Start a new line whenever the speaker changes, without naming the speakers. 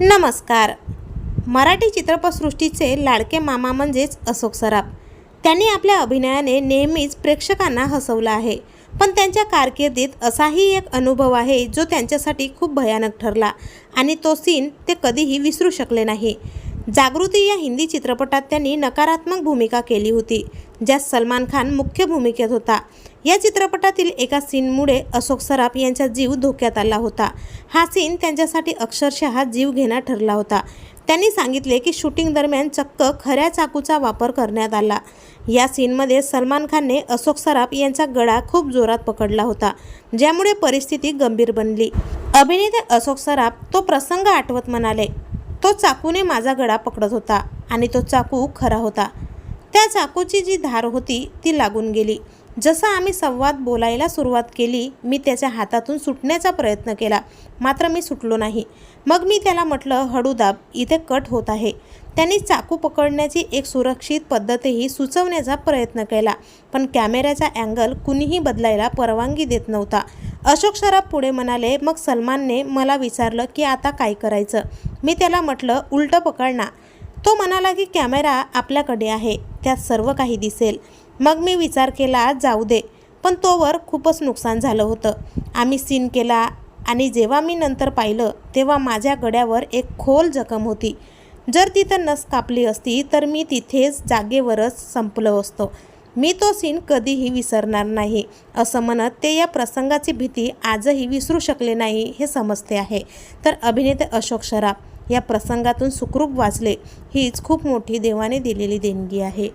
नमस्कार. मराठी चित्रपटसृष्टीचे लाडके मामा म्हणजेच अशोक सराफ. त्यांनी आपल्या अभिनयाने नेहमीच प्रेक्षकांना हसवलं आहे. पण त्यांच्या कारकिर्दीत असाही एक अनुभव आहे जो त्यांच्यासाठी खूप भयानक ठरला आणि तो सीन ते कधीही विसरू शकले नाही. जागृती या हिंदी चित्रपटात त्यांनी नकारात्मक भूमिका केली होती. ज्यात सलमान खान मुख्य भूमिकेत होता. या चित्रपटातील एका सीनमुळे अशोक सराफ यांचा जीव धोक्यात आला होता. हा सीन त्यांच्यासाठी अक्षरशः जीव घेणा ठरला होता. त्यांनी सांगितले की शूटिंग दरम्यान चक्क खऱ्या चाकूचा वापर करण्यात आला. या सीनमध्ये सलमान खानने अशोक सराफ यांचा गळा खूप जोरात पकडला होता ज्यामुळे परिस्थिती गंभीर बनली. अभिनेते अशोक सराफ तो प्रसंग आठवत म्हणाले तो चाकूने माझा गळा पकडत होता आणि तो चाकू खरा होता. त्या चाकूची जी धार होती ती लागून गेली. जसं आम्ही संवाद बोलायला सुरुवात केली मी त्याच्या हातातून सुटण्याचा प्रयत्न केला. मात्र मी सुटलो नाही. मग मी त्याला म्हटलं हळूदाब इथे कट होत आहे. त्यांनी चाकू पकडण्याची एक सुरक्षित पद्धतही सुचवण्याचा प्रयत्न केला पण कॅमेऱ्याचा अँगल कुणीही बदलायला परवानगी देत नव्हता. अशोक सराफ पुढे म्हणाले मग सलमानने मला विचारलं की आता काय करायचं? मी त्याला म्हटलं उलटं पकडणा तो म्हणाला की कॅमेरा आपल्याकडे आहे त्यात सर्व काही दिसेल. मग मी विचार केला जाऊ दे. पण तोवर खूपच नुकसान झालं होतं. आम्ही सीन केला आणि जेव्हा मी नंतर पाहिलं तेव्हा माझ्या गड्यावर एक खोल जखम होती. जर तिथं नस कापली असती तर मी तिथेच जागेवरच संपलो असतो. मी तो सीन कधीही विसरणार नाही असं म्हणत ते या प्रसंगाची भीती आजही विसरू शकले नाही हे समजते आहे. तर अभिनेते अशोक सराफ या प्रसंगातून सुखरूप वाचले. हीच खूप मोठी देवाने दिलेली देणगी आहे.